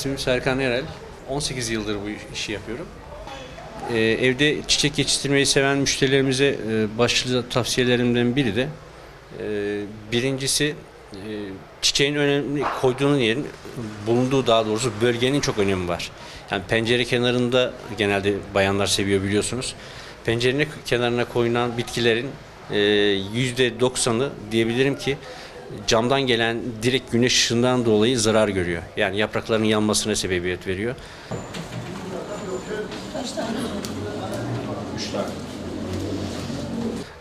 İsmim Serkan Erel. 18 yıldır bu işi yapıyorum. Ee, evde çiçek yetiştirmeyi seven müşterilerimize e, başlıca tavsiyelerimden biri de e, birincisi e, çiçeğin önemli koyduğunun yerin bulunduğu daha doğrusu bölgenin çok önemi var. Yani pencere kenarında genelde bayanlar seviyor biliyorsunuz. Pencerenin kenarına koyulan bitkilerin e, %90'ı diyebilirim ki camdan gelen direkt güneş ışığından dolayı zarar görüyor. Yani yaprakların yanmasına sebebiyet veriyor.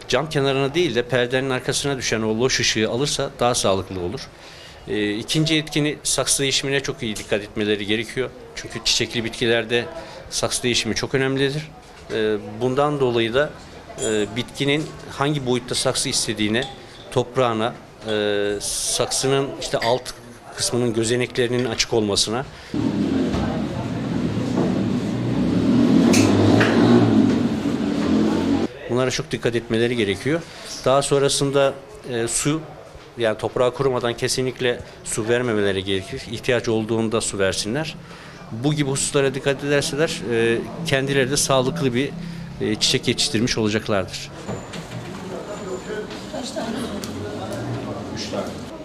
Cam kenarına değil de perdenin arkasına düşen o loş ışığı alırsa daha sağlıklı olur. Ee, ikinci etkini saksı değişimine çok iyi dikkat etmeleri gerekiyor. Çünkü çiçekli bitkilerde saksı değişimi çok önemlidir. Ee, bundan dolayı da e, bitkinin hangi boyutta saksı istediğine, toprağına, e, saksının işte alt kısmının gözeneklerinin açık olmasına, Bunlara çok dikkat etmeleri gerekiyor. Daha sonrasında e, su yani toprağa kurumadan kesinlikle su vermemeleri gerekir. İhtiyaç olduğunda su versinler. Bu gibi hususlara dikkat ederseler e, kendileri de sağlıklı bir e, çiçek yetiştirmiş olacaklardır koymuşlar.